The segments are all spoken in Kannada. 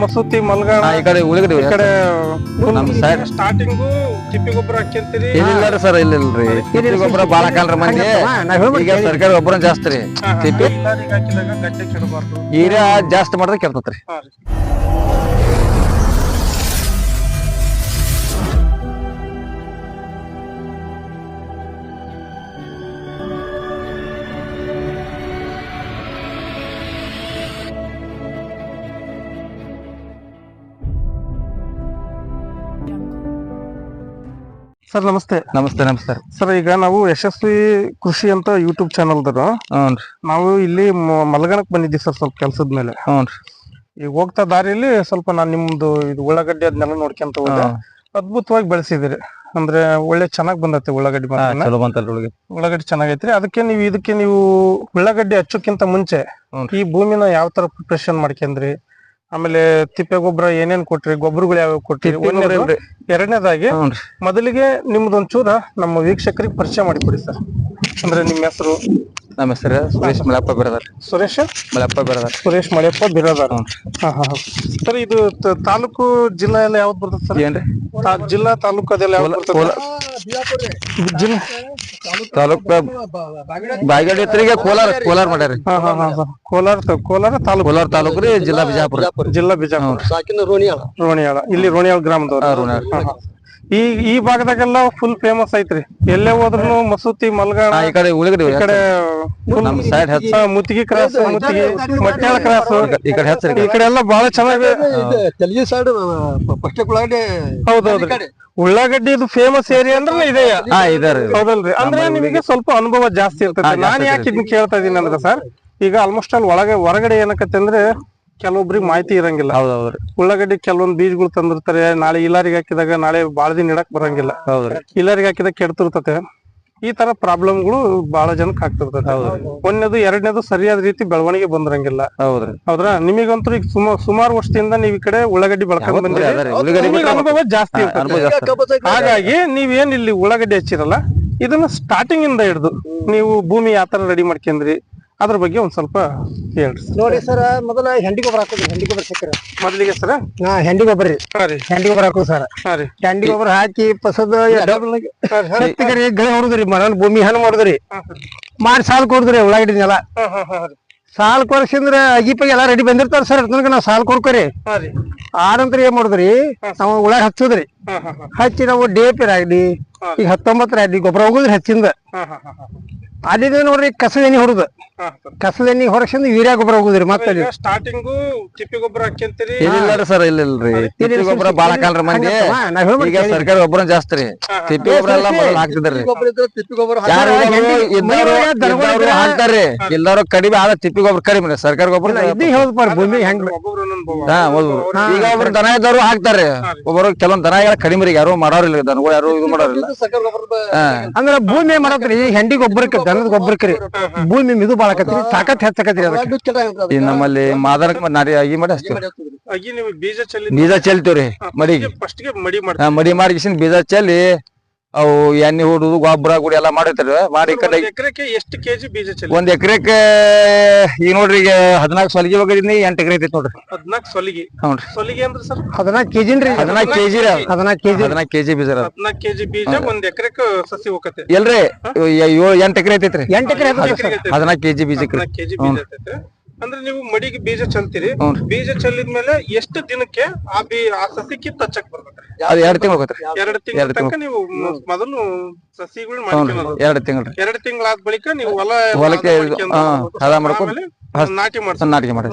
ಮಸೂತಿ ಮಲ್ಗಾಣ ಈ ಕಡೆ ಉಳಿಗಡಿ ಈ ಕಡೆ ನಮ್ side- ಸ್ಟಾರ್ಟಿಂಗು ತಿಪ್ಪಿ ಗೊಬ್ಬರ ಹಾಕ್ಯಂತೀರಿ ಇಲ್ಲ ಸರ್ ಇಲ್ಲ ಇಲ್ರಿ ತಿಪ್ಪಿ ಗೊಬ್ಬರ ಬಾಳ ಹಾಕಲ್ರಿ ಮಂದಿ. ಈಗ ಸರ್ಕಾರಿ ಗೊಬ್ಬರ ಜಾಸ್ತಿ ರೀ ತಿಪ್ಪಿ. ಹಾಕಿದಾಗ ಗಡ್ಡೆ ಕೆಡಬಾರ್ದು. ಹೀರ್ಯ ಜಾಸ್ತಿ ಮಾಡಿದ್ರೆ ಕೆಡ್ತತ್ರಿ. ಸರ್ ನಮಸ್ತೆ. ನಮಸ್ತೆ ನಮಸ್ತೆ. ಸರ್ ಈಗ ನಾವು ಯಶಸ್ವಿ ಕೃಷಿ ಅಂತ ಯೂಟ್ಯೂಬ್ ಚಾನಲ್ದರು ಹ್ಞೂ ರೀ. ನಾವು ಇಲ್ಲಿ ಮಲ್ಗಣಕ್ ಬಂದಿದ್ದೀವಿ ಸರ್ ಸ್ವಲ್ಪ ಕೆಲಸದ ಮೇಲೆ. ಈಗ ಹೋಗ್ತಾ ದಾರಿಲಿ ಸ್ವಲ್ಪ ನಾನು ನಿಮ್ದು ಇದು ಉಳ್ಳಾಗಡ್ಡಿ ಅದನ್ನೆಲ್ಲ ನೋಡ್ಕೊಂತ ಹೋದೆ. ಅದ್ಭುತವಾಗಿ ಬೆಳೆಸಿದಿರಿ ಅಂದ್ರೆ ಒಳ್ಳೆ ಚೆನ್ನಾಗ್ ಬಂದೈತಿ ಉಳ್ಳಾಗಡ್ಡಿ ಹಾ, ಮಾತ್ರ ಚಲೋ ಬಂತಲ್ರಿ ಉಳಿಗೆ ಉಳ್ಳಾಗಡ್ಡಿ ಚೆನ್ನಾಗೈತ್ರಿ. ಅದಕ್ಕೆ ನೀವು ಇದಕ್ಕೆ ನೀವು ಉಳ್ಳಾಗಡ್ಡಿ ಹಚ್ಚೋಕ್ಕಿಂತ ಮುಂಚೆ ಈ ಭೂಮಿನ ಯಾವ ತರ ಪ್ರಿಪ್ರೇಷನ್ ಮಾಡ್ಕೊಂಡ್ರಿ? ಆಮೇಲೆ ತಿಪ್ಪೆ ಗೊಬ್ಬರ ಏನೇನ್ ಕೊಟ್ರಿ? ಗೊಬ್ಬರಗಳು ಯಾವ್ಯಾವ ಕೊಟ್ರಿ? ತಿಪ್ಪಿ ಗೊಬ್ರ ಒಂದನೇದು. ಎರಡನೇದಾಗಿ ಹ್ಞೂ ರೀ ಮೊದಲಿಗೆ ನಿಮ್ದೊಂಚೂರ ನಮ್ಮ ವೀಕ್ಷಕರಿಗೆ ಪರಿಚಯ ಮಾಡಿಕೊಡಿ ಸರ್. ಅಂದ್ರೆ ನಿಮ್ಮ ಹೆಸರು? ನಮ್ಮ ಹೆಸರು ಸುರೇಶ್ ಮಲಪ್ಪ ಬಿರದಾರ್. ಸುರೇಶ್? ಮಲಪ್ಪ ಬಿರದಾರ್. ಸುರೇಶ್ ಮಳೆಯಪ್ಪ ಬಿರದಾರ್. ಹಾ ಹಾ ಹಾ. ಸರ್ ಇದು ತ- ತಾಲೂಕು ಜಿಲ್ಲಾ ಎಲ್ಲ ಯಾವ್ದು ಬರ್ತದೆ ಸರ್? ಏನ್ರಿ? ತಾ- ಜಿಲ್ಲಾ ತಾಲೂಕು ಅದೆಲ್ಲ ಯಾವ್ದು ಬರ್ತದೆ? ಜಿಲ್ಲಾ ತಾಲೂಕ್ ಬಾಗೇಡಿ ಹತ್ರಿಗೆ ಕೋಲಾರ ಕೋಲಾರ ಮಾಡ್ಯಾರಿ ಹಾ ಹಾ ಹಾ ಹಾ. ಕೋಲಾರ ತ- ಕೋಲಾರ ತಾಲೂಕು. ಕೋಲಾರ ತಾಲೂಕು ರೀ ಜಿಲ್ಲಾ ಬಿಜಾಪುರ. ಜಿಲ್ಲಾ ಬಿಜಾಪುರ. ರೋಣಿಯಾಳ. ಇಲ್ಲಿ ರೋಣಿಯಾಳ ಗ್ರಾಮದವ್ರು. ಹಾ, ರೋಣಿಯಾಳ. ಹಾ, ಹಾ. ಈ ಈ ಭಾಗದಾಗೆಲ್ಲ ಫುಲ್ ಫೇಮಸ್ ಐತ್ರಿ. ಎಲ್ಲೇ ಹೋದ್ರು ಮಸೂತಿ ಮಲ್ಗಾಣ ಈ ಕಡೆ ಉಳಿಗಡಿ ಈ ಕಡೆ full ನಮ್ ಸೈಡ್ ಹೆಚ್ಚ ಮುತ್ತಿಗೆ ಕ್ರಾಸ್ ಮುತ್ತಿಗೆ ಮಟ್ಯಾಳ ಕ್ರಾಸ್. ಈ ಕಡೆ ಹೆಚ್ಚ ಈ ಕಡೆ ಎಲ್ಲ ಬಹಳ ಚೆನ್ನಾಗಿ ತೆಲಗಿ ಸೈಡ್ ಫಸ್ಟ್ ಉಳ್ಳಾಗಡ್ಡಿ ಹೌದೌದ್ರಿ ಉಳ್ಳಾಗಡ್ಡಿ ಇದು ಫೇಮಸ್ ಏರಿಯಾ ಅಂದ್ರೆ ಇದೆಯಾ ಹಾ ಇದಾರೆ ಹೌದಲ್ರಿ. ಅಂದ್ರೆ ನಿಮಗೆ ಸ್ವಲ್ಪ ಅನುಭವ ಜಾಸ್ತಿ ಇರ್ತದೆ. ನಾನು ಯಾಕೆ ಇದನ್ನ ಕೇಳ್ತಾ ಇದೀನಿ ಅಂದ್ರೆ ಸರ್ ಈಗ ಆಲ್ಮೋಸ್ಟ್ ಅಲ್ಲಿ ಒಳಗೆ ಹೊರಗಡೆ ಏನಕತ್ತೆ ಅಂದ್ರೆ ಕೆಲವೊಬ್ರಿಗೆ ಮಾಹಿತಿ ಇರಂಗಿಲ್ಲ. ಹೌದ್ ಹೌದ್ರಿ ಉಳ್ಳಾಗಡ್ಡಿ ಕೆಲವೊಂದು ಬೀಜಗಳು ತಂದಿರ್ತಾರೆ. ನಾಳೆ ಇಲಾರಿಗೆ ಹಾಕಿದಾಗ ನಾಳೆ ಬಾಳ ದಿನ ಇಡಕ್ ಬರಂಗಿಲ್ಲ. ಹೌದ್ರಿ. ಇಲಾರಿಗೆ ಹಾಕಿದಾಗ ಕೆಡ್ತಿರ್ತತೆ. ಈ ತರ ಪ್ರಾಬ್ಲಮ್ಗಳು ಬಹಳ ಜನಕ್ಕೆ ಆಗ್ತಿರ್ತದೆ. ಒಂದನೇದು ಎರಡನೇದು ಸರಿಯಾದ ರೀತಿ ಬೆಳವಣಿಗೆ ಬಂದಿರಂಗಿಲ್ಲ. ಹೌದ್ರಿ. ಹೌದ್ರಾ? ನಿಮಗಂತೂ ಈಗ ಸುಮಾರು ಸುಮಾರು ವರ್ಷದಿಂದ ನೀವ್ ಈ ಕಡೆ ಉಳ್ಳಾಗಡ್ಡಿ ಬೆಳ್ಕೊಂಡ್ ಬಂದಿರಿ. ಅನುಭವ ಜಾಸ್ತಿ ಹಾಗಾಗಿ ನೀವೇನ್ ಇಲ್ಲಿ ಉಳ್ಳಾಗಡ್ಡಿ ಹಚ್ಚಿರಲ್ಲ ಇದನ್ನ ಸ್ಟಾರ್ಟಿಂಗ್ ಇಂದ ಹಿಡಿದು ನೀವು ಭೂಮಿ ಯಾವ ತರ ರೆಡಿ ಮಾಡ್ಕೊಂಡ್ರಿ ಅದ್ರ ಬಗ್ಗೆ ಒಂದ್ ಸ್ವಲ್ಪ ಹೇಳ್ರಿ ನೋಡಿ ಸರ್ ಮೊದಲ ಹೆಂಡಿ ಗೊಬ್ಬರ ಹಾಕೋದು ಹೆಂಡಿ ಗೊಬ್ಬರ ಸಿಕ್ಕರ. ಮೊದಲಿಗೆ ಸರ್? ಹಾ ಹೆಂಡಿ ಗೊಬ್ಬರ ರೀ. ಹಾ ರೀ. ಹೆಂಡಿ ಗೊಬ್ಬರ ಹಾಕೋದು ಸರ್. ಹಾ ರೀ. ಹೆಂಡಿ ಗೊಬ್ಬರ ಹಾಕಿ ಪಸದ್ ಗಳೆ ಹೊಡೆದ್ರಿ ಭೂಮಿ ಹಣ್ಣು ಮಾಡಿದ್ರಿ ಮಾಡಿ ಸಾಲ್ ಕೊಡ್ದ್ರಿ ಉಳ್ಳಾಗಡ್ಡಿ ನೆಲ. ಸಾಲ್ ಕೊರ್ಸಿಂದ್ರ ಅಗಿಪಾಗಿ ಎಲ್ಲಾ ರೆಡಿ ಬಂದಿರ್ತಾರ ಸರ್ ತನಕ ನಾವ್ ಸಾಲ್ ಕೊಡ್ಕೊರಿ ಹಾ ರೀ ಆ ನಂತರ ಏನ್ ಮಾಡುದ್ರಿ? ನಾವು ಉಳ್ಳಾಗ ಹಚ್ಚುದ್ರಿ. ಹಚ್ಚಿ ನಾವು ಡಿಎಪಿ ರಾಗ್ಲಿ ಹಾ. ಈಗ ಹತ್ತೊಂಬತ್ತರ ಆಗ್ಲಿ ಗೊಬ್ಬರ ಹೋಗುದ್ರಿ ಹಚ್ಚಿಂದ. ಅಲ್ಲಿಂದ ನೋಡ್ರಿ ಕಸದ ಎಣ್ಣೆ ಹೊಡುದು. ಹಾ, ಕಸದ ಎಣ್ಣೆ ಹೊರಸಿಂದ ಯೂರಿಯಾ ಗೊಬ್ಬರ ಹೋಗುದ್ರಿ ಮತ್ತೆ ತಿಪ್ಪಿ ಗೊಬ್ಬರ ಹಾಕ್ಯಂತೀರಿ. ಇಲ್ಲ ಸರ್ ಇಲ್ಲ ಇಲ್ರಿ. ತಿಪ್ಪಿ ಗೊಬ್ಬರ ಬಾಳ ಕಾಲರ ಮಂದಿ. ಈಗ ಸರ್ಕಾರಿ ಗೊಬ್ಬರ ಜಾಸ್ತಿ ರೀ. ತಿಪ್ಪಿ ಗೊಬ್ಬರ ಎಲ್ಲ ಮೊದಲು ಹಾಕ್ತಿದ್ರಿ. ತಿಪ್ಪಿ ಗೊಬ್ಬರ ಹಾಕ್ತಾರ್ರಿ ಕಡಿಮೆ ಆದ ತಿಪ್ಪಿ ಗೊಬ್ಬರ ಕಡಿಮೆ ಸರ್ಕಾರ ಗೊಬ್ಬರ ಭೂಮಿ ಹೆಂಗ್ ಹಾ ಹೌದು. ಈಗ ಒಬ್ರು ದನ ಇದ್ದವ್ರು ಹಾಕ್ತಾರ್ರಿ ಒಬ್ಬರು ಕೆಲವೊಂದ್ ದನ ಕಡಿಮೆ ರೀ ಯಾರು ಮಾಡೋರಿಲ್ಲ ದನಗಳು ಯಾರು ಇದು ಮಾಡೋರಿಲ್ಲ ಅಂದ್ರೆ ಅಂದ್ರ ಭೂಮಿ ಮಾಡತ್ರಿ ಹೆಂಡಿ ಗೊಬ್ಬರಕ್ಕೆ ದನದ ಗೊಬ್ಬರಕ್ಕೆ ಭೂಮಿ ಇದು ಬಾಳಕತ್ರಿ ತಾಕತ್ ಹೆಚ್ಚಕತ್ರಿ ಅದಕ್ಕೆ. ಈ ನಮ್ಮಲ್ಲಿ ಮಾದರ ನಾರಿ ಆಗಿ ಮಾಡಿ ಹಚ್ತೀವಿ ನೀವು ಬೀಜ ಚೆಲ್ತೀವ್ರಿ ಮಡಿಗೆ. ಫಸ್ಟ್ಗೆ ಮಡಿ ಮಾಡ್ತೀವಿ ಹಾ, ಮಡಿ ಮಾಡಿ ಬೀಜ ಚೆಲ್ಲಿ ಅವು ಎಣ್ಣೆ ಹೊಡುದು ಗೊಬ್ಬರ ಗುಡಿ ಎಲ್ಲ ಮಾಡಿರ್ತಾರೆ. ಮಾಡಿ ಕಡೆ ಎಷ್ಟು ಕೆಜಿ ಬೀಜ ಚೆಲ್ಲಿ ಒಂದ್ ಎಕರೆಕ್ಕೆ ಈಗ ನೋಡ್ರಿ ಈಗ ಹದಿನಾಲ್ಕು ಸೊಲಿಗೆ ಹೋಗಿದ್ನಿ ಎಂಟು ಎಕರೆ ಐತಿ ನೋಡ್ರಿ. ಹದಿನಾಲ್ಕು ಸೊಲಿಗೆ. ಹ್ಞೂನ್ರಿ ಸೊಲಿಗೆ ಅಂದ್ರೆ ಸರ್? ಹದಿನಾಲ್ಕು ಕೆಜಿನ್ರಿ ಹದಿನಾಲ್ಕು ಕೆಜಿ ರೀ ಹದಿನಾಲ್ಕು ಕೆಜಿ. ಹದಿನಾಲ್ಕು ಕೆಜಿ ಬೀಜ ಹದಿನಾಲ್ಕು. ಕೆಜಿ ಬೀಜ ಒಂದ್ ಎಕರೆಕ್ ಸಸಿ ಹೋಗತ್ತೆ. ಎಲ್ರಿ ಏಳು ಎಂಟ್ ಎಕರೆ ಐತೈತ್ರಿ. ಎಂಟು ಎಕರೆ ಹದಿನಾಲ್ಕು ಕೆಜಿ ಬೀಜ ಕೆಜಿ ಬೀಜ ಅಂದ್ರೆ ನೀವು ಮಡಿಗೆ ಬೀಜ ಚಲ್ತೀರಿ. ಹ್ಞೂನ್ರಿ. ಬೀಜ ಚೆಲ್ಲಿದ್ಮೇಲೆ ಎಷ್ಟು ದಿನಕ್ಕೆ ಆ ಬೀ ಆ ಸಸಿ ಕಿತ್ತು ಹಚ್ಚಕ್ ಬರ್ಬೇಕು ಅದು ಎರಡ್ ತಿಂಗಳು ಹೋಗತ್ರಿ ಎರಡು ತಿಂಗಳ ಎರಡು ತನಕ ನೀವು ಮ- ಮೊದಲು ಸಸಿಗಳು ಮಾಡ್ತೀವಿ ಮಾಡ್ಕೊಳ್ಳೋದು. ಎರಡ್ ತಿಂಗಳು ಎರಡು ತಿಂಗಳಾದ ಬಳಿಕ ನೀವು ಹೊಲ ಹೊಲಕ್ಕೆ ಹದ ಇದು, ಮಾಡ್ಕೊಂಡು ಹಾ, ಹದ ಮಾಡ್ಕೊಂಡು ಆಮೇಲೆ ಹಸ್- ನಾಟಿ ಮಾಡ್ಸ. ನಾಟಿಗೆ ಮಾಡಿ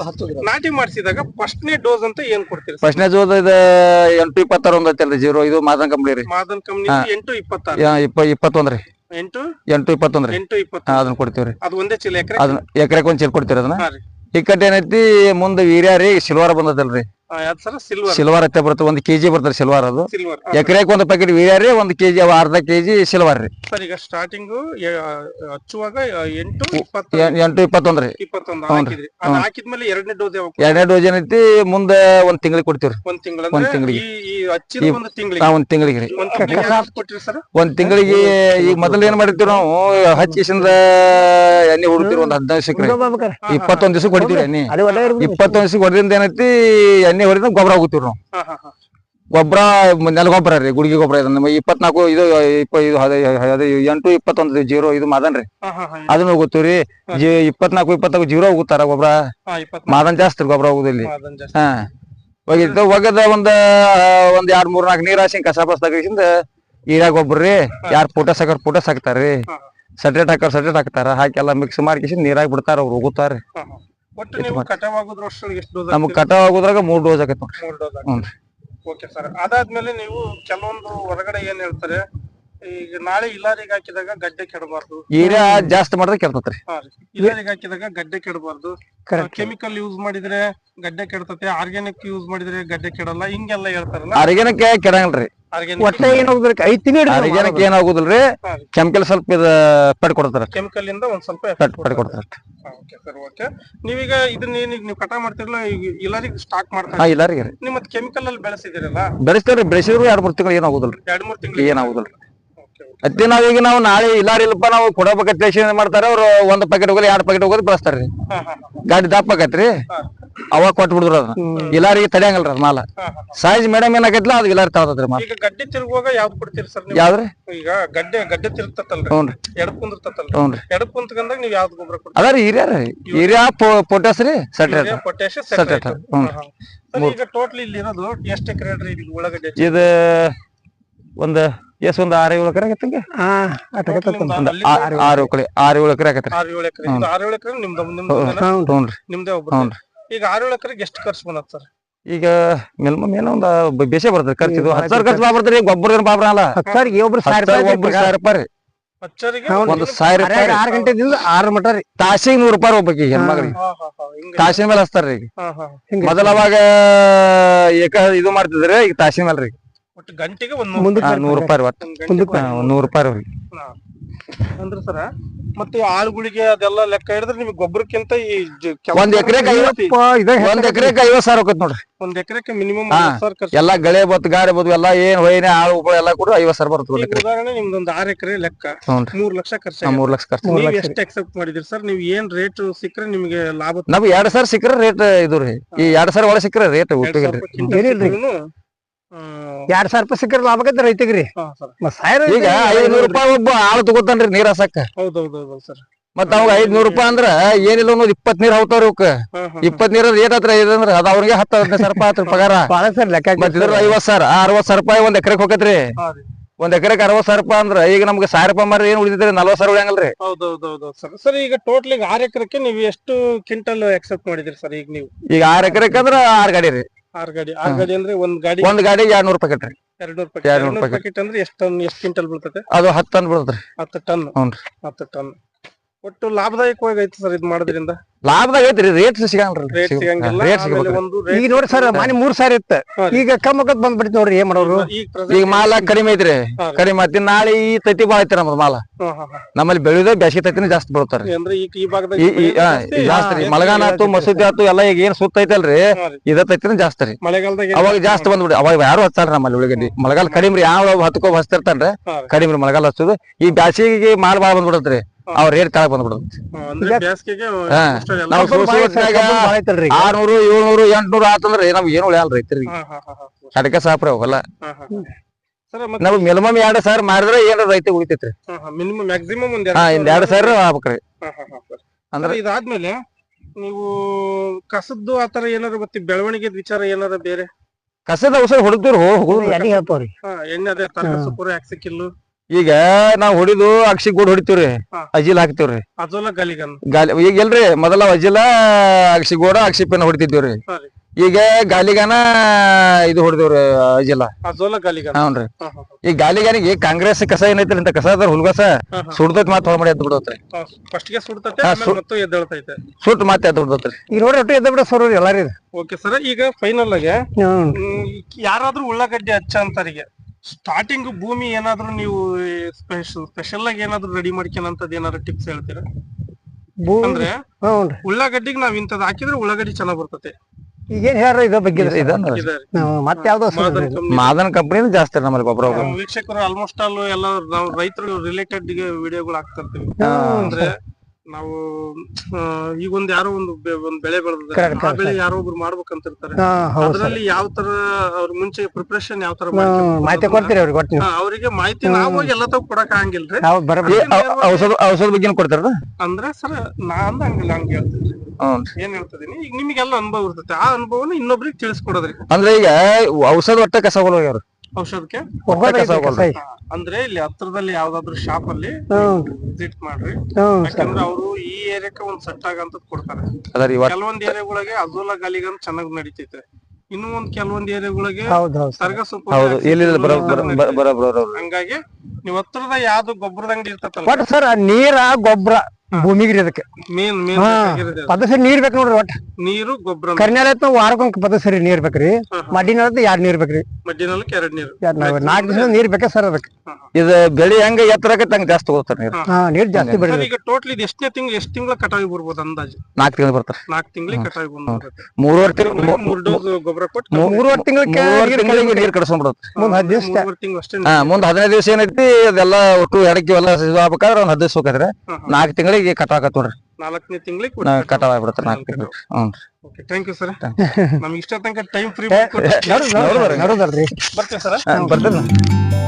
ನಾಟಿ ಮಾಡಿಸಿದಾಗ ಫಸ್ಟ್ನೇ ಡೋಸ್ ಅಂತ ಏನ್ ಕೊಡ್ತೀರಿ? ಫಸ್ಟ್ನೇ ಜೋದ ಇದು ಎಂಟು ಇಪ್ಪತ್ತಾರು ಒಂದ್ ಐತಲ್ರಿ ಜೀರೋ. ಇದು ಮಾದನ್ ಕಂಪ್ನಿ ರೀ. ಮಾದನ್ ಕಂಪ್ನಿ ಎಂಟು ಇಪ್ಪತ್ತಾರು. ಯಾ- ಇಪ್ಪ ಇಪ್ಪತ್ತೊಂದ್ರಿ ಎಂಟು? ಎಂಟು ಇಪ್ಪತ್ತೊಂದ್ರಿ ಎಂಟು ಇಪ್ಪತ್ತಾರು ಅದನ್ನ ಕೊಡ್ತೀವ್ರಿ. ಅದು ಒಂದೇ ಚೀಲ ಎಕರೆ? ಅದನ್ನ ಎಕರೆಕ್ ಒಂದ್ ಚೀಲ ಕೊಡ್ತೀರಿ ಅದನ್ನ? ಹಾ ರೀ. ಕಡೆ ಏನೈತಿ ಮುಂದೆ ವೀರ್ಯ ರೀ ಸಿಲ್ವರ್ ಬಂದದಲ್ರಿ. ಯಾವ್ದು ಸರ್? ಸಿಲ್ವರ್ ಸಿಲ್ವರ್ ಅತ್ತೆ ಬರ್ತದೆ ಒಂದ್ ಕೆಜಿ ಬರ್ತದೆ ಸಿಲ್ವರ್ ಅದು. ಸಿಲ್ವರ್ ಎಕರೆಕ್ ಒಂದ್ ಪ್ಯಾಕೆಟ್ ವೀರ್ಯ ರೀ ಒಂದ್ ಕೆಜಿ ಅವ ಅರ್ಧ ಕೆಜಿ ಸಿಲ್ವರ್ ರೀ. ಸರ್ ಈಗ ಸ್ಟಾರ್ಟಿಂಗ್ ಹಚ್ಚುವಾಗ ಎಂಟು ಎಂಟು ಇಪ್ಪತ್ತೊಂದ್ರಿ ಇಪ್ಪತ್ತೊಂದು ಹಾಕಿದ್ರಿ. ಅದು ಹಾಕಿದ್ಮೇಲೆ ಎರಡನೇ ಡೋಸ್ ಯಾವಾಗ? ಎರಡನೇ ಡೋಸ್ ಏನೈತಿ ಮುಂದೆ ಒಂದ್ ತಿಂಗಳಿಗೆ ಕೊಡ್ತೀವಿ ಒಂದ್ ತಿಂಗಳ ಒಂದ್ ತಿಂಗ್ಳಿಗೆ. ಈ ಹಚ್ಚಿದ ಒಂದು ತಿಂಗಳಿಗೆ. ಒಂದ್ ತಿಂಗಳಿಗೆ ರೀ. ಒಂದ್ ತಿಂಗಳಿಗೆ ಕೊಟ್ಟಿರಿ ಸರ್? ಒಂದ್ ತಿಂಗಳಿಗೆ ಈಗ ಮೊದಲು ಏನ್ ಮಾಡಿರ್ತೀವಿ ನಾವು ಹಚ್ಚಿಸಿಂದ ಎಣ್ಣೆ ಹುಡ್ತೀವಿ ಒಂದ್ ಹದಿನೈದು ಸಿಕ್ಕ ಇಪ್ಪತ್ತೊಂದ್ ದಿವಸ ಕೊಡ್ತೀವಿ ಎಣ್ಣೆ. ಇಪ್ಪತ್ತೊಂದ್ ದಿವಸ ಹೊಡೆದಿಂದ ಏನೈತಿ ಎಣ್ಣೆ ಎಣ್ಣೆ ಹೊಡೆದ ಗೊಬ್ಬರ ಹೋಗ್ತೀವಿ ನಾವು ಗೊಬ್ಬರ ನೆಲ ಗೊಬ್ಬರ ರೀ ಗುಡಿಗೆ ಗೊಬ್ಬರ ಇದನ್ನ ಇಪ್ಪತ್ನಾಲ್ಕು ಇದು ಇಪ್ಪ ಇದು ಎಂಟು ಇಪ್ಪತ್ತೊಂದು ಜೀರೋ ಇದು ಮಾದನ್ ರೀ. ಅದನ್ನ ಹೋಗುತ್ತೀವಿ ಜಿ ಇಪ್ಪತ್ನಾಲ್ಕು ಇಪ್ಪತ್ನಾಲ್ಕು ಜೀರೋ ಹೋಗುತ್ತಾರ ಗೊಬ್ಬರ? ಮಾದನ್ ಜಾಸ್ತಿ ರೀ ಗೊಬ್ಬರ ಹೋಗುದಿಲ್ಲ. ಹಾ. ಒಗಿದ್ದು ಒಗದ ಒಂದ್ ಒಂದ್ ಎರಡ್ ಮೂರ್ ನಾಲ್ಕು ನೀರ್ ಹಾಸಿ ಕಸ ಬಸ್ ತಗಿಸಿಂದ ಈರಾಗ ಗೊಬ್ಬರ ರೀ. ಯಾರ್ ಪುಟ ಸಾಕರ್ ಪುಟ ಸಾಕ್ತಾರ ರೀ. ಸಟ್ರೇಟ್ ಹಾಕರ್ ಸಟ್ರೇಟ್ ಹಾಕ್ತಾರ. ಹಾಕಿ ಎಲ್ಲ ಮಿಕ್ಸ್ ಮಾಡಿ ನೀರಾಗ ಬಿಡ್ತಾರ ಅವ್ರು ಹೋಗುತ್ತಾರ ಹಾ ಹಾ. ಒಟ್ಟು ನೀವು ಕಟಾವ್ ಆಗೋದ್ರಷ್ಟೊಳಗೆ ಎಷ್ಟು ಡೋಸ್ ನಮಗೆ ಕಟಾವ್ ಆಗುದ್ರಾಗ ಮೂರ್ ಡೋಸ್ ಆಗೈತೆ ನೋಡ್ರಿ. ಮೂರ್ ಡೋಸ್ ಹ್ಞೂನ್ರಿ ಓಕೆ ಸರ್. ಅದಾದ್ಮೇಲೆ ನೀವು ಕೆಲವೊಂದು ಹೊರಗಡೆ ಏನ್ ಹೇಳ್ತಾರೆ ಈಗ ನಾಳೆ ಇಲಾರಿಗೆ ಹಾಕಿದಾಗ ಗಡ್ಡೆ ಕೆಡಬಾರ್ದು. ಏರಿಯಾ ಜಾಸ್ತಿ ಮಾಡಿದ್ರೆ ಕೆಡ್ತತ್ರಿ. ಹಾ ರೀ. ಇಲಾರಿಗೆ ಹಾಕಿದಾಗ ಗಡ್ಡೆ ಕೆಡಬಾರ್ದು. ಕೆಮಿಕಲ್ ಯೂಸ್ ಮಾಡಿದ್ರೆ ಗಡ್ಡೆ ಕೆಡ್ತತೆ ಆರ್ಗ್ಯಾನಿಕ್ ಯೂಸ್ ಮಾಡಿದ್ರೆ ಗಡ್ಡೆ ಕೆಡಲ್ಲ ಹಿಂಗೆಲ್ಲ ಹೇಳ್ತಾರಲ್ಲ. ಆರ್ಗ್ಯಾನಿಕ್ ಕೆಡಂಗಿಲ್ರಿ. ಒಟ್ಟ ಏನ್ ಹೋಗ್ದ್ರಿ ಐದ್ ತಿಂಗಳು ಅರಿಗೆನಕ್ಕೆ ಏನಾಗುದಿಲ್ರಿ? ಕೆಮಿಕಲ್ ಸ್ವಲ್ಪ ಇದ ಪೆಟ್ ಕೊಡ್ತಾರ ಕೆಮಿಕಲ್ ಇಂದ ಒಂದ್ ಸ್ವಲ್ಪ ಪೆಟ್ ಪೆಟ್ ಕೊಡ್ತಾರ. ಓಕೆ ಸರ್ ಓಕೆ ನೀವೀಗ ಇದನ್ನ ಏನೀಗ ನೀವು ಕಟಾವ್ ಮಾಡ್ತಿರಲ್ಲ ಈಗ ಇಲಾರಿಗೆ ಸ್ಟಾಕ್ ಮಾಡ್ತಾರೆ ಹಾ ಇಲ್ಲಾರಿ ನೀವು ಮತ್ತೆ ಕೆಮಿಕಲ್ ಅಲ್ಲಿ ಬೆಳೆಸಿದಿರಲ್ಲ? ಬೆಳೆಸ್ತೇವ್ರಿ ಬೆಳೆಸಿದ್ರು ಎರಡ್ ಮೂರ್ ತಿಂಗಳು ಏನಾಗುದಿಲ್ರಿ. ಎರಡ್ ಮೂರ್ ತಿಂಗಳು ಏನಾಗುದಿಲ್ರಿ ಅತ್ತೆ ಈಗ ನಾವು ನಾಳೆ ಇಲ್ಲಾರಿ ಇಲ್ಲಪ್ಪ ನಾವು ಕೊಡಬೇಕಂತ ಬಗ್ಗೆ ಮಾಡ್ತಾರ ಅವ್ರು ಒಂದ್ ಪ್ಯಾಕೆಟ್ ಹೋಗಲಿ ಎರಡ್ ಪ್ಯಾಕೆಟ್ ಹೋಗೋದು ಬಳಸ್ತಾರ್ರಿ ಗಾಡಿ ದಪ್ಪ ಆಕತ್ರಿ ಅವಾಗ ಕೊಟ್ಟು ಬಿಡುದ್ರ ಅದನ್ನ. ಇಲ್ಲಾರಿಗೆ ತಡಿಯಂಗಲ್ರಿ ಅದ್ ಮಾಲ. ಸೈಜ್ ಮೇಡಮ್ ಏನಾಗೈತ್ಲ ಅದು ಇಲ್ಲಾರಿ ತಗೋತದ್ರಿ ಮಾಲ. ಈಗ ಗಡ್ಡೆ ತಿರುಗುವಾಗ ಯಾವ್ದು ಕೊಡ್ತೀರಿ ಸರ್ ನೀವು? ಯಾವ್ದ್ರಿ? ಈಗ ಗಡ್ಡೆ ಗಡ್ಡೆ ತಿರುಗ್ತತ್ತಲ್ರಿ ಹ್ಞೂನ್ರಿ. ಎಡಪ್ ಕುಂದಿರ್ತತಲ್ರಿ. ಹ್ಞೂನ್ರಿ. ಎಡ ಕುಂತ್ಕಂದಾಗ ನೀವ್ ಯಾವ್ದು ಗೊಬ್ಬರ ಕೊಡ್ತೀರಿ? ಅದಾರಿ ಹಿರಿಯ ರೀ ಹಿರಿಯ ಪೊಟ್ಯಾಸ್ ರೀ ಸಟ್ರೇಟ್ ಪೊಟ್ಯಾಶ್ ಸೆಟ್ರೇಟ್ ಹ್ಞೂ ಈಗ ಟೋಟಲ್ ಇಲ್ಲಿ ಇರೋದು ಎಷ್ಟು ಎಕರೆ ಹೇಳ್ರಿ ಇದು ಉಳ್ಳಾಗಡ್ಡೆ? ಇದು ಒಂದ್ ಎಷ್ಟ್ ಒಂದ್ ಆರು ಏಳು ಎಕರೆ ಆಗತ್ತಂಗೆ ಆರು ಏಳು ಎಕರೆ ಆಗತ್ತೆ ಆರು ಏಳು ಎಕರೆ. ಆರು ಏಳು ಎಕರೆ ನಿಮ್ದು ನಿಮ್ದು ಹ್ಞೂನ್ರಿ. ನಿಮ್ದೇ ಒಬ್ರು ಹ್ಞೂನ್ರಿ. ಈಗ ಆರು ಏಳು ಎಕರೆಗೆ ಎಷ್ಟು ಖರ್ಚು ಬಂದತ್ ಸರ್ ಈಗ ಮಿನಿಮಮ್ ಏನೋ ಒಂದು ಬೇಸೆ ಬರ್ತದೆ ಖರ್ಚು ಇದು. ಹತ್ತು ಸಾವಿರ ಖರ್ಚು ಬರ್ತದ್ರಿ ಗೊಬ್ಬರ ಏನ್ ಬಾಬ್ರ ಅಲ್ಲ. ಹತ್ತಾರಿಗೆ ಒಬ್ರು ಸಾವಿರ ರೂಪಾಯಿ ಒಬ್ರು ಸಾವಿರ ರೂಪಾಯಿ ಹಚ್ಚರಿಗೆ ಒಂದ್ ಸಾವಿರ ರೂಪಾಯಿ. ಆರು ಗಂಟೆದಿಂದ ಆರು ಮಟ ರೀ. ತಾಸಿಗೆ ನೂರ್ ರೂಪಾಯಿ ಒಬ್ಬಕಿ ಈಗ ಹೆಣ್ಮಗಳಿಗೆ. ತಾಸಿನ ಮೇಲೆ ಹಚ್ತಾರ್ರಿ ಈಗ. ಮೊದಲ ಅವಾಗ ಏಕ ಇದು ಮಾಡ್ತಿದ್ರೆ ಈಗ ತಾಸಿನ ಮೇಲೆ ರೀ. ಒಟ್ಟು ಗಂಟೆಗೆ ಒಂದು ನೂರ್ ರೂಪಾಯಿ ಒಟ್ಟು. ನೂರ್ ರೂಪಾಯಿ ರೀ. ಅವ್ರಿಗೆ. ಅಂದ್ರೆ ಸರ ಮತ್ತೆ ಆಳುಗಳಿಗೆ ಅದೆಲ್ಲ ಲೆಕ್ಕ ಹಿಡಿದ್ರೆ ನಿಮ್ಗೆ ಗೊಬ್ಬರಕ್ಕಿಂತ ಈ ಜ- ಕೆಲಸ ಒಂದ್ ಎಕರೆಕ್ ಐವತ್ತು ಒಂದ್ ಎಕರೆಕ್ ಐವತ್ ಸಾವಿರ ಹೋಗತ್ ನೋಡ್ರಿ. ಒಂದ್ ಎಕರೆಗೆ ಮಿನಿಮಮ್ ಹಾ. ಖರ್ಚು. ಎಲ್ಲಾ ಗಳೆ ಬತ್ ಗಾಡಿ ಬದು ಎಲ್ಲಾ ಏನ್ ಹೊಯ್ನೆ ಆಳು ಉಪ ಎಲ್ಲಾ ಕೂಡ ಐವತ್ ಸಾವಿರ ಬರ್ತದೆ ಒಂದ್ ಈಗ ಎಕರೆ ಉದಾಹರಣೆ ನಿಮ್ದೊಂದ್ ಆರ್ ಎಕರೆ ಲೆಕ್ಕ. ಹ್ಞೂನ್ರಿ ಮೂರ್ ಲಕ್ಷ ಖರ್ಚು ಮೂರ್ ಲಕ್ಷ ಖರ್ಚು ನೀವ್ ಎಷ್ಟು ಎಕ್ಸೆಪ್ಟ್ ಮಾಡಿದ್ರಿ ಸರ್? ನೀವ್ ಏನ್ ರೇಟ್ ಸಿಕ್ಕರೆ ನಿಮಗೆ ಲಾಭ ನಾವು ಎರಡ್ ಸಾವಿರ ಸಿಕ್ಕ್ರೆ ರೇಟ್ ಇದು ರೀ. ಈ ಎರಡ್ ಸಾವಿರ ಒಳಗೆ ಸಿಕ್ಕ್ರೆ ರೇಟ್ ಏನಿಲ್ರಿ. ಎರಡ್ ಸಾವಿರ ರೂಪಾಯಿ ಸಿಕ್ಕರೆ ಲಾಭ ಆಗತ್ತೆ ರೈತಗ್ರಿ ಸಾವಿರ ಈಗ ಐದ್ನೂರ್ ರೂಪಾಯಿ ಒಬ್ಬ ಆಳು ತಗೋತಾನ್ರಿ ನೀರ್ ಹಸಕ್ಕ. ಹೌದೌದೌದು ಸರ್. ಮತ್ತ ಅವಾಗ ಐದ್ನೂರ್ ರೂಪಾಯಿ ಅಂದ್ರ ಏನಿಲ್ಲ ಅನ್ನೋದು ಇಪ್ಪತ್ ನೀರ್ ಹೋಗ್ತಾವ್ರಿ ಅವಕ್ಕ ಇಪ್ಪತ್ ನೀರ್ ಏಟ್ ಹತ್ರ ಐದಂದ್ರ ಅದ ಅವ್ರಿಗೆ ಹತ್ತ ಹದಿನೈದು ಸಾವಿರ ರೂಪಾಯಿ ಆತ್ರಿ ಪಗಾರ. ಮತ್ತಿದ್ರ ಐವತ್ ಸಾವಿರ ಅರವತ್ ಸಾವಿರ ರೂಪಾಯಿ ಒಂದ್ ಎಕರೆಕ್ ಹೋಗತ್ರಿ. ಒಂದ್ ಎಕರೆಕ್ ಅರವತ್ ಸಾವಿರ ರೂಪಾಯಿ ಅಂದ್ರ ಈಗ ನಮ್ಗೆ ಸಾವಿರ ರೂಪಾಯಿ ಮಾರಿ ಏನ್ ಉಳಿದ್ರಿ ನಲ್ವತ್ ಸಾವಿರ ಉಳಿಯಂಗಲ್ರಿ. ಹೌದೌದೌದು ಸರ್. ಸರ್ ಈಗ ಟೋಟಲ್ ಈಗ ಆರ್ ಎಕರೆಕ್ಕೆ ನೀವು ಎಷ್ಟು ಕ್ವಿಂಟಲ್ ಎಕ್ಸೆಪ್ಟ್ ಮಾಡಿದ್ರಿ ಸರ್ ಈಗ ನೀವು? ಈಗ ಆರ್ ಎಕರೆಕ್ ಅಂದ್ರ ಆರ್ ಗಾಡಿ ರೀ. ಆರ್ ಗಾಡಿ. ಆರ್ ಗಾಡಿ ಅಂದ್ರೆ ಒಂದ್ ಗಾಡಿ ಒಂದ್ ಗಾಡಿ ಎರಡ್ ನೂರ್ ಪ್ಯಾಕೆಟ್ ರೀ. ಎರಡ್ ನೂರ್ ಎರಡ್ ಪ್ಯಾಕೆಟ್ ನೂರ್ ಎರಡ್ ನೂರ್ ಪ್ಯಾಕೆಟ್ ಅಂದ್ರೆ ಎಷ್ಟು ಟನ್ ಎಷ್ಟು ಕ್ವಿಂಟಲ್ ಬೀಳ್ತದೆ ಅದು ಹತ್ತು ಟನ್ ಬೀಳ್ತದ್ರಿ ಹತ್ತು ಟನ್ ಹ್ಞೂ ಹತ್ತು ಟನ್ ಒಟ್ಟು ಲಾಭದಾಯಕವಾಗಿ ಐತಿ ಸರ್ ಇದು ಮಾಡೋದ್ರಿಂದ. ಲಾಭದಾಗ ಐತ್ರಿ ರೇಟ್ ಸಿಗಲ್ರಿ ರೇಟ್ ಸಿಗಂಗಿಲ್ಲ ರೇಟ್ ಆಮೇಲೆ ಸಿಗ್ಬೇಕ್ರಿ ಒಂದು ಈಗ ರೇಟ್ ನೋಡಿ ಸರ್ ಮನೆ ಮೂರ್ ಸಾವಿರ ಇತ್ತ. ಈಗ ಕಮ್ಮಕತ್ ಬಂದ್ಬಿಡ್ತಿ ನೋಡ್ರಿ ಏನ್ ಮಾಡೋರು? ಈಗ ಈಗ ಮಾಲ ಕಡಿಮೆ ಐತ್ರಿ. ಕಡಿಮೆ ಐತಿ ನಾಳೆ ಈ ತತ್ತಿ ಬಾಳ ಐತ್ರಿ ನಮ್ದು ಮಾಲ. ಹಾ, ಹಾ, ಹಾ. ನಮ್ಮಲ್ಲಿ ಬೆಳೆದ ಬ್ಯಾಸಿಗೆ ತತ್ತಿನ ಜಾಸ್ತಿ ಬರುತ್ತಾರೆ. ಅಂದ್ರೆ ಈಗ ಈ ಭಾಗದಾಗ ಈ ಈ- ಆ, ಜಾಸ್ತಿ? ಮಳೆಗಾಲ ಆತು ಮಸೂದಿ ಆತು ಎಲ್ಲ ಈಗ ಏನ್ ಸುತ್ತ ಐತಲ್ರಿ ಹಾ ರೀ. ಇದ ತತ್ತಿನ ಜಾಸ್ತಿ ರೀ. ಮಳೆಗಾಲದಾಗ ಅವಾಗ ಜಾಸ್ತಿ ಬಂದ್ಬಿಡಿ ಅವಾಗ ಯಾರು ಹಚ್ಚಾರ ನಮ್ಮಲ್ಲಿ ಉಳಿಗಡ್ಡಿ. ಮಳೆಗಾಲ ಕಡಿಮ್ರಿ ಯಾವ ಹತ್ಕೋ ಹಚ್ತಿರ್ತಾನ್ರಿ. ಹಾ ರೀ. ಕಡಿಮೆ ರೀ ಮಳೆಗಾಲ ಹಚ್ಚೋದು. ಈ ಬ್ಯಾಸಿಗೆ ಮಾಲ್ ಬಾಳ ಬಂದ್ಬಿಡತ್ರಿ. ಅವ್ರ ರೇಟ್ ಕೆಳಗ್ ಬಂದ್ಬಿಡುತ್ತೆ. ನಾವು. ಆರ್ನೂರು ಏಳ್ನೂರು ಎಂಟ್ನೂರು ಆತಂದ್ರೆ ನಮ್ಗೆ ಏನು ಉಳಿಯಲ್ಲ ರೈತರಿಗೆ. ಅಡಕೆ ಸಾಪ್ರಿ ಅವೆಲ್ಲ ನಮ್ಗ್ ಮಿನಿಮಮ್ ಎರಡ್ ಸಾವಿರ ಮಾಡಿದ್ರೆ ಏನಾರ ರೈತ ಉಳಿತೈತ್ರಿ. ಮಿನಿಮಮ್ ಮ್ಯಾಕ್ಸಿಮಮ್ ಒಂದ್ ಎರಡು ಇಂದ್ ಎರಡ್ ಸಾವಿರ ಆಗ್ಬೇಕ್ರಿ. ಅಂದ್ರೆ ಇದಾದ್ಮೇಲೆ ನೀವು ಕಸದ್ದು ಆತರ ಏನಾರ ಮತ್ತೆ ಬೆಳವಣಿಗೆ ವಿಚಾರ ಏನಾರ ಬೇರೆ? ಕಸದ ಔಷಧ ಹೋಗುದು ಎಣ್ಣೆ ಹೇಳ್ತಾವ್ರಿ ಹಾ, ಎಣ್ಣೆ ಅದೇ ತರಕಾರಿ ಪೂರ ಆಕ್ಸಿಕಿಲ್ಲು ಈಗ ನಾವ್ ಹೊಡಿದು ಅಕ್ಷಿ ಗೂಡ್ ಹೊಡಿತೀವ್ರಿ. ಅಜಿಲ್ ಹಾಕ್ತಿವ್ರಿ. ಅಜೋಲ ಗಲಿಗನ್? ಗಾಲಿ ಈಗ ಎಲ್ರಿ ಮೊದಲ ಅಜಿಲ ಅಕ್ಷಿ ಗೋಡ ಅಕ್ಷಿ ಪೆನ್ ಹೊಡಿತಿದ್ವಿ ಈಗ ಗಾಲಿಗಾನ ಇದು ಹೊಡೆದವ್ರಿ ಅಜಿಲ. ಅಜೋಲ ಗಲಿಗನ್? ಹ್ಞೂನ್ರಿ ಈ ಗಾಲಿಗಾನಿಗೆ ಕಾಂಗ್ರೆಸ್ ಕಸ ಏನೈತ್ರಿ ಅಂತ ಕಸ ಅದ್ರ ಹುಲ್ಗಸ. ಸುಡ್ದೈತ್ ಮಾತ್ ಹೊಳ ಮಾಡಿ ಎದ್ದು ಬಿಡತ್ರಿ. ಸುಟ್ ಫಸ್ಟ್ಗೆ ಸುಡ್ತತೆ ಎದ್ದೇಳ್ತೈತೆ. ಸುಟ್ಟು ಮತ್ತೆ ಎದ್ದು ಬಿಡೋತ್ರಿ. ಈಗ ನೋಡಿ ಒಟ್ಟು ಎದ್ದ ಬಿಡ ಸರ್ ಎಲ್ಲಾರಿ ಓಕೆ ಸರ್ ಈಗ ಫೈನಲ್ ಆಗಿ ಯಾರಾದ್ರೂ ಉಳ್ಳಾಗಡ್ಡಿ ಹಚ್ಚ ಅಂತಾರಿಗೆ ಸ್ಟಾರ್ಟಿಂಗ್ ಭೂಮಿ ಏನಾದ್ರೂ ನೀವು ಸ್ಪೆಷಲ್ ಸ್ಪೆಷಲ್ ಆಗಿ ಏನಾದ್ರೂ ರೆಡಿ ಮಾಡ್ಕೊಂಡ್ ಏನಾದ್ರು ಟಿಪ್ಸ್ ಹೇಳ್ತೀರಾ? ಭೂಮಿ ಅಂದ್ರೆ ಉಳ್ಳಾಗಡ್ಡಿಗೆ ನಾವ್ ಇಂಥದ್ ಹಾಕಿದ್ರೆ ಉಳ್ಳಾಗಡ್ಡಿ ಚೆನ್ನಾಗ್ ಬರ್ತತೆ. ಈಗೇನ್ ಹೇಳ್ರಿ ಇದ್ರ ಬಗ್ಗೆ? ಇದು? ಇದನ್ನ ಇದೆ. ಮತ್ತೆ ಯಾವ್ದೋ ಮಾದನ್ ಜಾಸ್ತಿ ನಮ್ಮಲ್ಲಿ ಗೊಬ್ಬರ ವೀಕ್ಷಕರು ಆಲ್ಮೋಸ್ಟ್ ಆಲ್ ಎಲ್ಲ ನಾವು ರೈತರು ರಿಲೇಟೆಡ್ ವಿಡಿಯೋಗಳು ಹಾಕ್ತಾ ಇರ್ತೀವಿ ಅಂದ್ರೆ ನಾವು ಈಗ ಒಂದ್ ಯಾರೋ ಒಂದು ಬೆ- ಒಂದ್ ಬೆಳೆ ಬೆಳೆದ್ರೆ Correct, ಆ ಬೆಳೆ ಯಾರೋ ಒಬ್ರು ಮಾಡ್ಬೇಕಂತಿರ್ತಾರೆ. ಹಾ ಹೌದು ಸರ್. ಅದ್ರಲ್ಲಿ ಯಾವ ತರ ಅವ್ರ ಮುಂಚೆ ಪ್ರಿಪರೇಷನ್ ಯಾವ ತರ ಮಾಹಿತಿ ಕೊಡ್ತೀರಿ ಅವ್ರಿಗೆ ಒಟ್ಟು ನೀವು. ಅವರಿಗೆ ಮಾಹಿತಿ ನಾವು ಎಲ್ಲ ತಗ ಕೊಡಕ್ ಹಂಗಿಲ್ರಿ ನಾವು ಬರಬೇಕು ಔಷಧ ಔಷಧ ಬಗ್ಗೆ ಕೊಡ್ತಾರ ಅಂದ್ರೆ ಸರ್ ನಾ ಅಂದ ಹಂಗಿಲ್ಲ ಹಂಗ ಹೇಳ್ತೀನಿ ಏನ್ ಹೇಳ್ತಿದೀನಿ ಈಗ ನಿಮ್ಗೆಲ್ಲ ಅನುಭವ ಇರ್ತೈತೆ. ಆ ಅನುಭವನ ಇನ್ನೊಬ್ರಿಗೆ ತಿಳಿಸ್ಕೊಡೋದ್ರಿ. ಅಂದ್ರೆ ಈಗ ಔಷಧ ಒಟ್ಟ ಕಸ ಹೋಗ್ಯಾರ ಔಷಧಕ್ಕೆ. ಅಂದ್ರೆ ಇಲ್ಲಿ ಹತ್ರದಲ್ಲಿ ಯಾವ್ದಾದ್ರು ಶಾಪ್ ಅಲ್ಲಿ ವಿಸಿಟ್ ಮಾಡ್ರಿ. ಯಾಕಂದ್ರೆ ಅವರು ಈ ಏರಿಯಾಕ್ಕೆ ಒಂದ್ ಸೆಟ್ ಆಗಂತ ಕೊಡ್ತಾರೆ. ಕೆಲವೊಂದ್ ಏರಿಯಾಗಳಿಗೆ ಅಜೋಲಾ ಗಾಲಿಗಂತ ಚೆನ್ನಾಗ್ ನಡೀತೈತೆ. ಇನ್ನು ಒಂದ್ ಕೆಲವೊಂದ್ ಏರಿಯಾಗಳಿಗೆ ಹೌದು ಹೌದು ಸರ್ಗ ಸೂಪರ್ ಹೌದು ಇಲ್ಲ ಇಲ್ಲ ಬರ ಬರ ಬರ ಬರ ಬರ ಹಂಗಾಗಿ ನೀವ್ ಹತ್ರದ ಯಾವ್ದು ಗೊಬ್ಬರದ ಅಂಗಡಿ ಇರ್ತಾರ ಸರ್ ನೀರ ಗೊಬ್ಬರ ಭೂಮಿಗೆ ರೀ ಅದಕ್ಕೆ ಮೇನ್ ಮೇನ್ ಹಾ. ಪದ ಸರಿ ನೀರ್ ಬೇಕು ನೋಡ್ರಿ ಒಟ್ಟು ನೀರು ಗೊಬ್ಬರ ಕರ್ನಾಟಕ ವಾರಕ್ಕೊಂದ್ ಪದಸರಿ ನೀರ್ ಬೇಕ್ರಿ. ಮಡ್ಡಿನಾಳ ಎರಡ್ ನೀರ್ ಬೇಕ್ರಿ? ಎರಡ್ ನೀರು. ನಾಲ್ಕು ದಿವಸ ನೀರ್ ಬೇಕ ಸರ್ ಅದಕ್ಕೆ? ಇದು ಬೆಳಿ ಹೆಂಗ ಎತ್ತರಕ್ಕೆ ಹಂಗ ಜಾಸ್ತಿ ಹೋಗ್ತಾರ ನೀರು. ಹಾ. ನೀರ್ ಜಾಸ್ತಿ ಸರ್ ಈಗ ಟೋಟಲ್ ಇದು ಎಷ್ಟನೇ ತಿಂಗಳು ಎಷ್ಟ್ ತಿಂಗಳ ಕಟಾವಿ ಬರ್ಬೋದು ಅಂದಾಜು? ನಾಲ್ಕು ತಿಂಗಳು ಬರ್ತಾರ ನಾಲ್ಕ್ ತಿಂಗಳಿಗೆ ಕಟಾವಿ ಬಂದ್ಬಿಡುತ್ತೆ ಮೂರುವರೆ ತಿಂಗಳು ಮೂರ್ ಡೋಸ್ ಗೊಬ್ಬರ ಕೊಟ್ಟು ಮೂರುವರೆ ತಿಂಗಳಿಗೆ ಮೂರುವರೆ ತಿಂಗಳಿಗೆ ನೀರ್ ಕಡಿಸ್ಕೊಂಡ್ಬಿಡುತ್ತೆ ಮುಂದ್ ಹತ್ತು ದಿವಸ ಮೂರುವರೆ ತಿಂಗಳು ಅಷ್ಟೇ ಹಾ ಮುಂದ್ ಹದಿನೈದು ದಿವಸ ಏನೈತಿ ಅದೆಲ್ಲ ಒಟ್ಟು ಎಡಕ್ಕೆ ಎಲ್ಲ ಇದು ಆಗ್ಬೇಕಾದ್ರೆ ಒಂದ್ ಹದಿನೈದು ನಾಲ್ಕು ತಿಂಗಳಿಗೆ ಕಟಾಕತ್ ನೋಡ್ರಿ. ನಾಲ್ಕನೇ ತಿಂಗಳಿಗೆ ಕಟ್ ಕಟಾವ್ ಆಗ್ಬಿಡುತ್ತೆ ನಾಲ್ಕು ತಿಂಗಳು ಹ್ಞೂ ಓಕೆ ಥ್ಯಾಂಕ್ ಯು ಸರ್ ನಮ್ಗೆ ಇಷ್ಟ ತನಕ ಟೈಮ್ ಫ್ರೀ ನೋಡುದಲ್ರಿ ಬರ್ತೀವಿ ಸರ್ ಬರ್ತೇನೆ